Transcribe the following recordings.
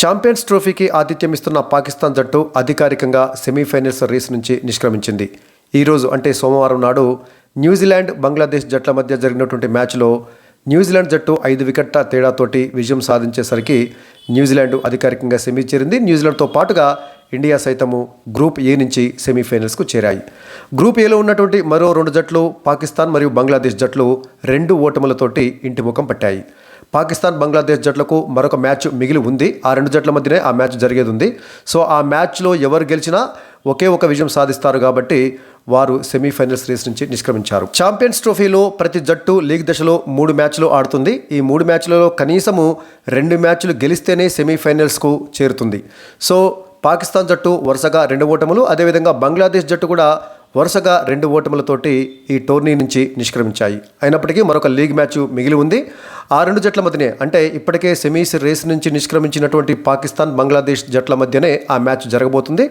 Champions ట్రోఫీకి ఆతిథ్యం ఇస్తున్న పాకిస్తాన్ జట్టు అధికారికంగా సెమీఫైనల్స్ రేస్ నుంచి నిష్క్రమించింది. ఈరోజు అంటే సోమవారం నాడు న్యూజిలాండ్ బంగ్లాదేశ్ జట్ల మధ్య జరిగినటువంటి మ్యాచ్లో న్యూజిలాండ్ జట్టు ఐదు వికెట్ల తేడాతోటి విజయం సాధించేసరికి న్యూజిలాండ్ అధికారికంగా సెమీ చేరింది. న్యూజిలాండ్తో పాటుగా ఇండియా సైతము గ్రూప్ ఏ నుంచి సెమీఫైనల్స్కు చేరాయి. గ్రూప్ ఏలో ఉన్నటువంటి మరో రెండు జట్లు పాకిస్తాన్ మరియు బంగ్లాదేశ్ జట్లు రెండు ఓటములతోటి ఇంటి ముఖం పట్టాయి. పాకిస్తాన్ బంగ్లాదేశ్ జట్లకు మరొక మ్యాచ్ మిగిలి ఉంది. ఆ రెండు జట్ల మధ్యనే ఆ మ్యాచ్ జరిగేది ఉంది సో ఆ మ్యాచ్లో ఎవరు గెలిచినా ఒకే ఒక విజయం సాధిస్తారు కాబట్టి వారు సెమీఫైనల్స్ రేస్ నుంచి నిష్క్రమించారు. ఛాంపియన్స్ ట్రోఫీలో ప్రతి జట్టు లీగ్ దశలో మూడు మ్యాచ్లు ఆడుతుంది. ఈ మూడు మ్యాచ్లలో కనీసము రెండు మ్యాచ్లు గెలిస్తేనే సెమీఫైనల్స్కు చేరుతుంది. సో పాకిస్తాన్ జట్టు వరుసగా రెండు ఓటములు అదేవిధంగా బంగ్లాదేశ్ జట్టు కూడా వరుసగా రెండు ఓటములతోటి ఈ టోర్నీ నుంచి నిష్క్రమించాయి. అయినప్పటికీ మరొక లీగ్ మ్యాచ్ మిగిలి ఉంది. ఆ రెండు జట్ల మధ్యనే అంటే ఇప్పటికే సెమీస్ రేస్ నుంచి నిష్క్రమించినటువంటి పాకిస్తాన్ బంగ్లాదేశ్ జట్ల మధ్యనే ఆ మ్యాచ్ జరగబోతుంది.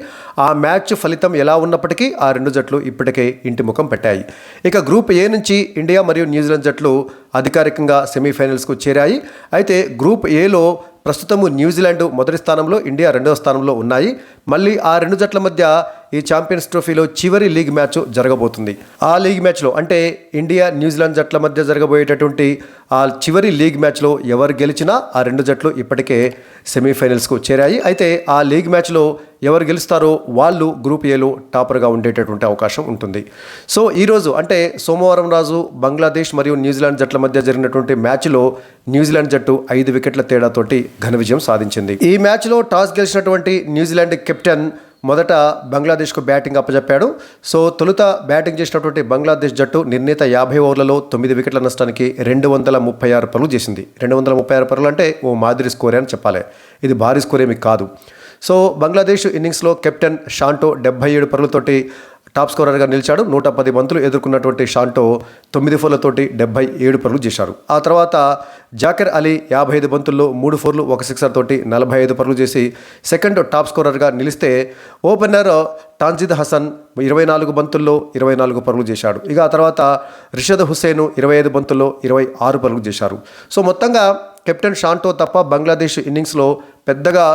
ఆ మ్యాచ్ ఫలితం ఎలా ఉన్నప్పటికీ ఆ రెండు జట్లు ఇప్పటికే ఇంటి ముఖం పెట్టాయి. ఇక గ్రూప్ ఏ నుంచి ఇండియా మరియు న్యూజిలాండ్ జట్లు అధికారికంగా సెమీఫైనల్స్కు చేరాయి. అయితే గ్రూప్ ఏలో ప్రస్తుతము న్యూజిలాండ్ మొదటి స్థానంలో ఇండియా రెండవ స్థానంలో ఉన్నాయి. మళ్ళీ ఆ రెండు జట్ల మధ్య ఈ ఛాంపియన్స్ ట్రోఫీలో చివరి లీగ్ మ్యాచ్ జరగబోతుంది. ఆ లీగ్ మ్యాచ్లో అంటే ఇండియా న్యూజిలాండ్ జట్ల మధ్య జరగబోయేటటువంటి ఆ చివరి లీగ్ మ్యాచ్లో ఎవరు గెలిచినా ఆ రెండు జట్లు ఇప్పటికే సెమీఫైనల్స్కు చేరాయి. అయితే ఆ లీగ్ మ్యాచ్లో ఎవరు గెలుస్తారో వాళ్ళు గ్రూప్ ఏలో టాపర్గా ఉండేటటువంటి అవకాశం ఉంటుంది. సో ఈరోజు అంటే సోమవారం రాజు బంగ్లాదేశ్ మరియు న్యూజిలాండ్ జట్ల మధ్య జరిగినటువంటి మ్యాచ్లో న్యూజిలాండ్ జట్టు ఐదు వికెట్ల తేడాతోటి ఘన విజయం సాధించింది. ఈ మ్యాచ్లో టాస్ గెలిచినటువంటి న్యూజిలాండ్ కెప్టెన్ మొదట బంగ్లాదేశ్కు బ్యాటింగ్ అప్పజెప్పాడు. సో తొలుత బ్యాటింగ్ చేసినటువంటి బంగ్లాదేశ్ జట్టు నిర్ణీత యాభై ఓవర్లలో తొమ్మిది వికెట్ల నష్టానికి రెండు వందల ముప్పై ఆరు పరులు చేసింది. రెండు వందల ముప్పై ఆరు పరులు అంటే ఓ మాదిరి స్కోరే అని చెప్పాలి. ఇది భారీ స్కోర్ ఏమి కాదు. సో బంగ్లాదేశ్ ఇన్నింగ్స్లో కెప్టెన్ షాంటో డెబ్బై ఏడు పరులతోటి టాప్ స్కోరర్గా నిలిచాడు. నూట పది బంతులు ఎదుర్కొన్నటువంటి షాంటో తొమ్మిది ఫోర్లతోటి డెబ్బై ఏడు పరులు చేశారు. ఆ తర్వాత జాకర్ అలీ యాభై ఐదు బంతుల్లో మూడు ఫోర్లు ఒక సిక్సర్ తోటి నలభై ఐదు పరులు చేసి సెకండ్ టాప్ స్కోరర్గా నిలిస్తే ఓపెనర్ టాన్జిద్ హసన్ ఇరవై నాలుగు బంతుల్లో ఇరవై నాలుగు పరుగులు చేశాడు. ఇక ఆ తర్వాత రిషద్ హుస్సేన్ ఇరవై ఐదు బంతుల్లో ఇరవై ఆరు పరుగులు చేశారు. సో మొత్తంగా కెప్టెన్ షాంటో తప్ప బంగ్లాదేశ్ ఇన్నింగ్స్లో పెద్దగా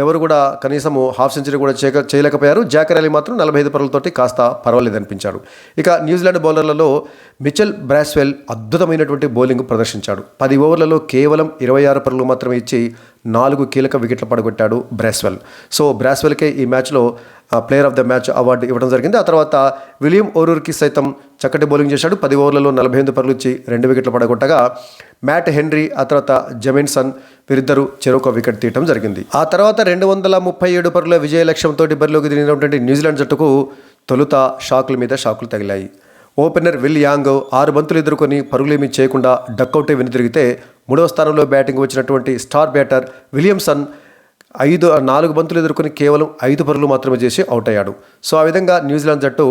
ఎవరు కూడా కనీసము హాఫ్ సెంచరీ కూడా చేయక చేయలేకపోయారు. జాకర్ అలీ మాత్రం నలభై ఐదు పరులతోటి కాస్త పర్వాలేదు అనిపించాడు ఇక న్యూజిలాండ్ బౌలర్లలో మిచెల్ బ్రాస్వెల్ అద్భుతమైనటువంటి బౌలింగ్ ప్రదర్శించాడు. పది ఓవర్లలో కేవలం ఇరవై ఆరు పరులు మాత్రమే ఇచ్చి నాలుగు కీలక వికెట్లు పడగొట్టాడు బ్రాస్వెల్. సో బ్రాస్వెల్కే ఈ మ్యాచ్లో player of the match award ఇవ్వడం జరిగింది. ఆ తర్వాత విలియం ఓరూర్కి సైతం చక్కటి బౌలింగ్ చేశాడు. పది ఓవర్లలో నలభై ఎనిమిది పరులు ఇచ్చి రెండు వికెట్లు పడగొట్టగా మ్యాట్ హెన్రీ ఆ తర్వాత జమిన్సన్ వీరిద్దరూ చెరొక వికెట్ తీయటం జరిగింది. ఆ తర్వాత రెండు వందల ముప్పై ఏడు పరుల విజయ లక్ష్యంతో బరిలోకి దిగినటువంటి న్యూజిలాండ్ జట్టుకు తొలుత షాకుల మీద షాకులు తగిలాయి. ఓపెనర్ విల్ యాంగ్ ఆరు బంతులు ఎదుర్కొని పరుగులేమీ చేయకుండా డక్అవుటే వెనుతిరిగితే మూడవ స్థానంలో బ్యాటింగ్ వచ్చినటువంటి స్టార్ బ్యాటర్ విలియమ్సన్ ఐదు నాలుగు బంతులు ఎదుర్కొని కేవలం ఐదు పరులు మాత్రమే చేసి అవుట్ అయ్యాడు. సో ఆ విధంగా న్యూజిలాండ్ జట్టు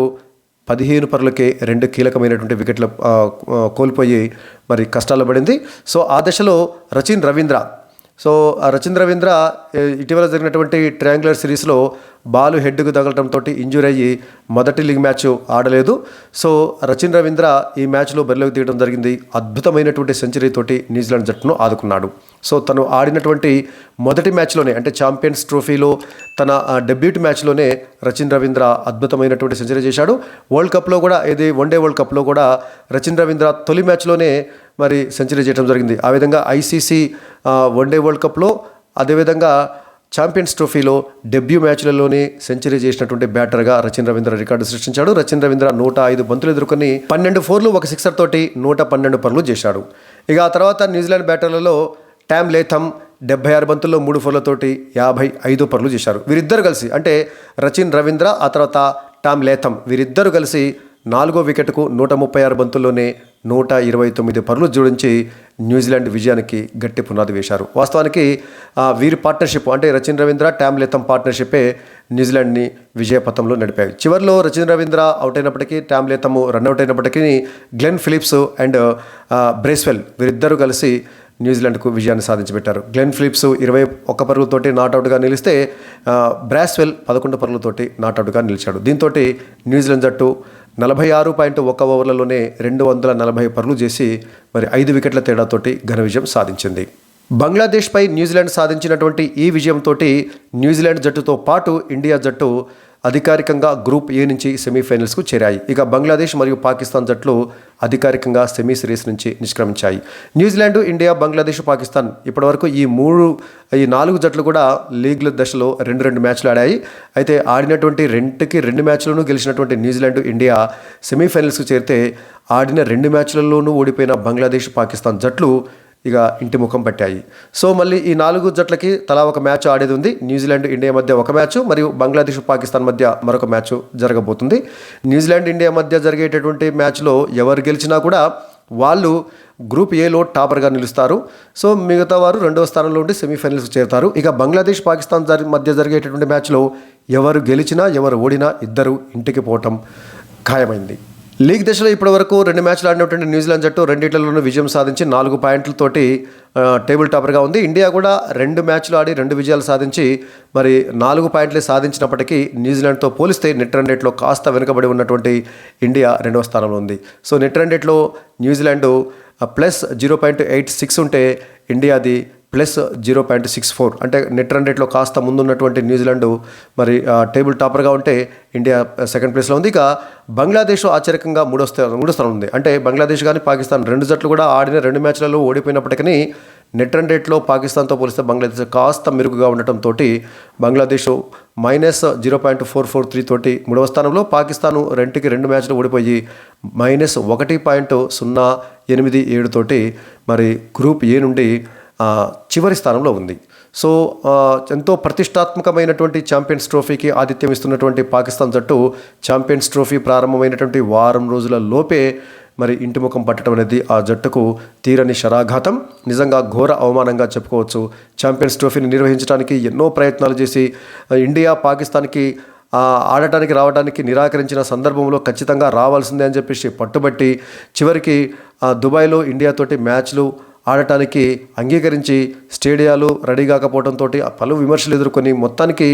పదిహేను పరులకే రెండు కీలకమైనటువంటి వికెట్లు కోల్పోయి మరి కష్టాల్లో పడింది. సో ఆ దశలో రచిన్ రవీంద్ర సో ఆ రచిన్ రవీంద్ర ఇటీవల జరిగినటువంటి ట్రయాంగులర్ సిరీస్లో బాలు హెడ్కు తగలటంతో ఇంజూర్ అయ్యి మొదటి లీగ్ మ్యాచ్ ఆడలేదు. సో రచిన్ రవీంద్ర ఈ మ్యాచ్లో బరిలోకి తీయడం జరిగింది. అద్భుతమైనటువంటి సెంచరీ తోటి న్యూజిలాండ్ జట్టును ఆదుకున్నాడు. సో తను ఆడినటువంటి మొదటి మ్యాచ్లోనే అంటే ఛాంపియన్స్ ట్రోఫీలో తన డెబ్యూట్ మ్యాచ్లోనే రచిన్ రవీంద్ర అద్భుతమైనటువంటి సెంచరీ చేశాడు. వరల్డ్ కప్లో కూడా ఇది వన్డే వరల్డ్ కప్లో కూడా రచిన్ రవీంద్ర తొలి మ్యాచ్లోనే మరి సెంచరీ చేయడం జరిగింది. ఆ విధంగా ఐసీసీ వన్డే వరల్డ్ కప్లో అదేవిధంగా ఛాంపియన్స్ ట్రోఫీలో డెబ్యూ మ్యాచ్లలోనే సెంచరీ చేసినటువంటి బ్యాటర్గా రచిన్ రవీంద్ర రికార్డు సృష్టించాడు. రచిన్ రవీంద్ర నూట ఐదు బంతులు ఎదుర్కొని పన్నెండు ఫోర్లు ఒక సిక్సర్ తోటి నూట పన్నెండు పనులు చేశాడు. ఇక ఆ తర్వాత న్యూజిలాండ్ బ్యాటర్లలో ట్యామ్ లేథమ్ డెబ్బై ఆరు బంతుల్లో మూడు ఫోర్లతోటి యాభై ఐదు పనులు చేశారు. వీరిద్దరు కలిసి అంటే రచిన్ రవీంద్ర ఆ తర్వాత టామ్ లేథమ్ వీరిద్దరు కలిసి నాలుగో వికెట్కు నూట ముప్పై ఆరు బంతుల్లోనే నూట ఇరవై తొమ్మిది పరులు జోడించి న్యూజిలాండ్ విజయానికి గట్టి పునాది వేశారు. వాస్తవానికి వీరి పార్ట్నర్షిప్ అంటే రచిన్ రవీంద్ర ట్యామ్ పార్ట్నర్షిప్పే న్యూజిలాండ్ని విజయపథంలో నడిపాయి. చివరిలో రచిన్ రవీంద్ర అవుట్ అయినప్పటికీ ట్యామ్ రన్అట్ అయినప్పటికీ గ్లెన్ ఫిలిప్స్ అండ్ బ్రేస్వెల్ వీరిద్దరూ కలిసి న్యూజిలాండ్కు విజయాన్ని సాధించబెట్టారు గ్లెన్ ఫిలిప్స్ ఇరవై ఒక్క పరుగులతోటి నాట్అవుట్గా నిలిస్తే బ్రాస్వెల్ పదకొండు పరుగులతోటి నాట్అవుట్గా నిలిచాడు. దీంతో న్యూజిలాండ్ జట్టు నలభై ఆరు పాయింట్ ఒక్క ఓవర్లలోనే రెండు వందల నలభై పరులు చేసి మరి ఐదు వికెట్ల తేడాతోటి ఘన విజయం సాధించింది. బంగ్లాదేశ్పై న్యూజిలాండ్ సాధించినటువంటి ఈ విజయంతో న్యూజిలాండ్ జట్టుతో పాటు ఇండియా జట్టు అధికారికంగా గ్రూప్ ఏ నుంచి సెమీఫైనల్స్కు చేరాయి. ఇక బంగ్లాదేశ్ మరియు పాకిస్తాన్ జట్లు అధికారికంగా సెమీ సిరీస్ నుంచి నిష్క్రమించాయి. New Zealand India Bangladesh Pakistan ఇప్పటివరకు ఈ మూడు ఈ నాలుగు జట్లు కూడా లీగ్ల దశలో రెండు రెండు మ్యాచ్లు ఆడాయి. అయితే ఆడినటువంటి రెండుకి రెండు మ్యాచ్లను గెలిచినటువంటి న్యూజిలాండ్ ఇండియా సెమీఫైనల్స్కు చేరితే ఆడిన రెండు మ్యాచ్లలోనూ ఓడిపోయిన బంగ్లాదేశ్ పాకిస్తాన్ జట్లు ఇక ఇంటి ముఖం పట్టాయి. సో మళ్ళీ ఈ నాలుగు జట్లకి తలా ఒక మ్యాచ్ ఆడేది ఉంది. న్యూజిలాండ్ ఇండియా మధ్య ఒక మ్యాచ్ మరియు బంగ్లాదేశ్ పాకిస్తాన్ మధ్య మరొక మ్యాచ్ జరగబోతుంది. న్యూజిలాండ్ ఇండియా మధ్య జరిగేటటువంటి మ్యాచ్లో ఎవరు గెలిచినా కూడా వాళ్ళు గ్రూప్ ఏలో టాపర్గా నిలుస్తారు. సో మిగతా వారు రెండవ స్థానంలో ఉండి సెమీఫైనల్స్ చేరుతారు. ఇక బంగ్లాదేశ్ పాకిస్తాన్ జరి మధ్య జరిగేటటువంటి మ్యాచ్లో ఎవరు గెలిచినా ఎవరు ఓడినా ఇద్దరు ఇంటికి పోవటం ఖాయమైంది. లీగ్ దశలో ఇప్పటివరకు రెండు మ్యాచ్లు ఆడినటువంటి న్యూజిలాండ్ జట్టు రెండింటిలోనూ విజయం సాధించి నాలుగు పాయింట్లతోటి టేబుల్ టాపర్గా ఉంది. ఇండియా కూడా రెండు మ్యాచ్లు ఆడి రెండు విజయాలు సాధించి మరి నాలుగు పాయింట్లు సాధించినప్పటికీ న్యూజిలాండ్తో పోలిస్తే నెట్ రన్ రేట్లో కాస్త వెనుకబడి ఉన్నటువంటి ఇండియా రెండవ స్థానంలో ఉంది. సో నెట్ రన్ రేట్లో New Zealand plus zero point eight six ఉంటే ఇండియాది plus zero point six four. అంటే నెట్ రన్ రేట్లో కాస్త ముందున్నటువంటి న్యూజిలాండ్ మరి టేబుల్ టాపర్గా ఉంటే ఇండియా సెకండ్ ప్లేస్లో ఉంది. ఇక బంగ్లాదేశ్ ఆశ్చర్యకంగా మూడో స్థానం మూడో స్థానం ఉంది. అంటే బంగ్లాదేశ్ కానీ పాకిస్తాన్ రెండు జట్లు కూడా ఆడిన రెండు మ్యాచ్లలో ఓడిపోయినప్పటికీ నెట్ రన్ రేట్లో పాకిస్తాన్తో పోలిస్తే బంగ్లాదేశ్ కాస్త మెరుగుగా ఉండటంతో Bangladesh minus zero point four four three తోటి మూడవ స్థానంలో పాకిస్తాన్ రెండుకి రెండు మ్యాచ్లు ఓడిపోయి మైనస్ ఒకటి పాయింట్ సున్నా ఎనిమిది ఏడు తోటి మరి గ్రూప్ ఏ నుండి చివరి స్థానంలో ఉంది. సో ఎంతో ప్రతిష్టాత్మకమైనటువంటి ఛాంపియన్స్ ట్రోఫీకి ఆతిథ్యం ఇస్తున్నటువంటి పాకిస్తాన్ జట్టు ఛాంపియన్స్ ట్రోఫీ ప్రారంభమైనటువంటి వారం రోజుల లోపే మరి ఇంటి ముఖం పట్టడం అనేది ఆ జట్టుకు తీరని శరాఘాతం. నిజంగా ఘోర అవమానంగా చెప్పుకోవచ్చు. ఛాంపియన్స్ ట్రోఫీని నిర్వహించడానికి ఎన్నో ప్రయత్నాలు చేసి ఇండియా పాకిస్తాన్కి ఆడటానికి రావడానికి నిరాకరించిన సందర్భంలో ఖచ్చితంగా రావాల్సిందే అని చెప్పేసి పట్టుబట్టి చివరికి దుబాయ్లో ఇండియాతోటి మ్యాచ్లు ఆడటానికి అంగీకరించి స్టేడియాలు రెడీ కాకపోవడంతో పలు విమర్శలు ఎదుర్కొని మొత్తానికి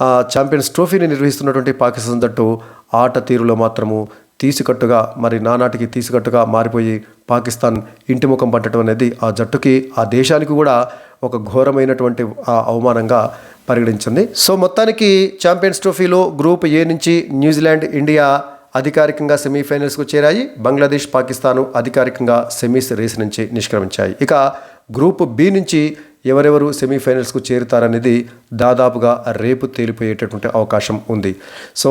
ఆ, ఛాంపియన్స్ ట్రోఫీని నిర్వహిస్తున్నటువంటి పాకిస్తాన్ జట్టు ఆట తీరులో మాత్రము తీసికట్టుగా మరి నానాటికి తీసికట్టుగా మారిపోయి పాకిస్తాన్ ఇంటి ముఖం పట్టడం అనేది ఆ జట్టుకి ఆ దేశానికి కూడా ఒక ఘోరమైనటువంటి అవమానంగా పరిగణించింది. సో మొత్తానికి ఛాంపియన్స్ ట్రోఫీలో గ్రూప్ ఏ నుంచి న్యూజిలాండ్ ఇండియా అధికారికంగా సెమీఫైనల్స్కు చేరాయి. బంగ్లాదేశ్ పాకిస్తాను అధికారికంగా సెమీస్ రేస్ నుంచి నిష్క్రమించాయి. ఇక గ్రూప్ బి నుంచి ఎవరెవరు సెమీఫైనల్స్కు చేరుతారనేది దాదాపుగా రేపు తేలిపోయేటటువంటి అవకాశం ఉంది. సో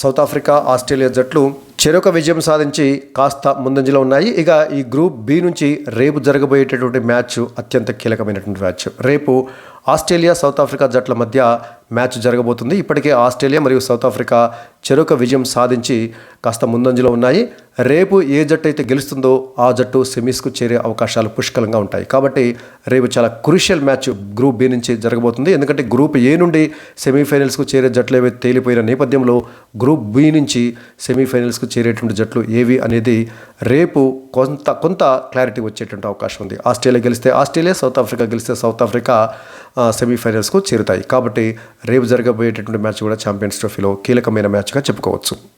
సౌత్ ఆఫ్రికా ఆస్ట్రేలియా జట్లు చెరొక విజయం సాధించి కాస్త ముందంజలో ఉన్నాయి. ఇక ఈ గ్రూప్ బి నుంచి రేపు జరగబోయేటటువంటి మ్యాచ్ అత్యంత కీలకమైనటువంటి మ్యాచ్. రేపు ఆస్ట్రేలియా సౌత్ ఆఫ్రికా జట్ల మధ్య మ్యాచ్ జరగబోతుంది. ఇప్పటికే ఆస్ట్రేలియా మరియు సౌత్ ఆఫ్రికా చెరొక విజయం సాధించి కాస్త ముందంజలో ఉన్నాయి. రేపు ఏ జట్టు అయితే గెలుస్తుందో ఆ జట్టు సెమీస్కు చేరే అవకాశాలు పుష్కలంగా ఉంటాయి. కాబట్టి రేపు చాలా క్రూషియల్ మ్యాచ్ గ్రూప్ బి నుంచి జరగబోతుంది. ఎందుకంటే గ్రూప్ ఏ నుండి సెమీఫైనల్స్కు చేరే జట్లు ఏవైతే తేలిపోయిన నేపథ్యంలో గ్రూప్ బి నుంచి సెమీఫైనల్స్కు చేరేటువంటి జట్లు ఏవి అనేది రేపు కొంత కొంత క్లారిటీ వచ్చేటువంటి అవకాశం ఉంది. ఆస్ట్రేలియా గెలిస్తే ఆస్ట్రేలియా సౌత్ ఆఫ్రికా గెలిస్తే సౌత్ ఆఫ్రికా సెమీఫైనల్స్కు చేరుతాయి. కాబట్టి రేపు జరగబోయేటటువంటి మ్యాచ్ కూడా ఛాంపియన్స్ ట్రోఫీలో కీలకమైన మ్యాచ్ చెప్పుకోవచ్చు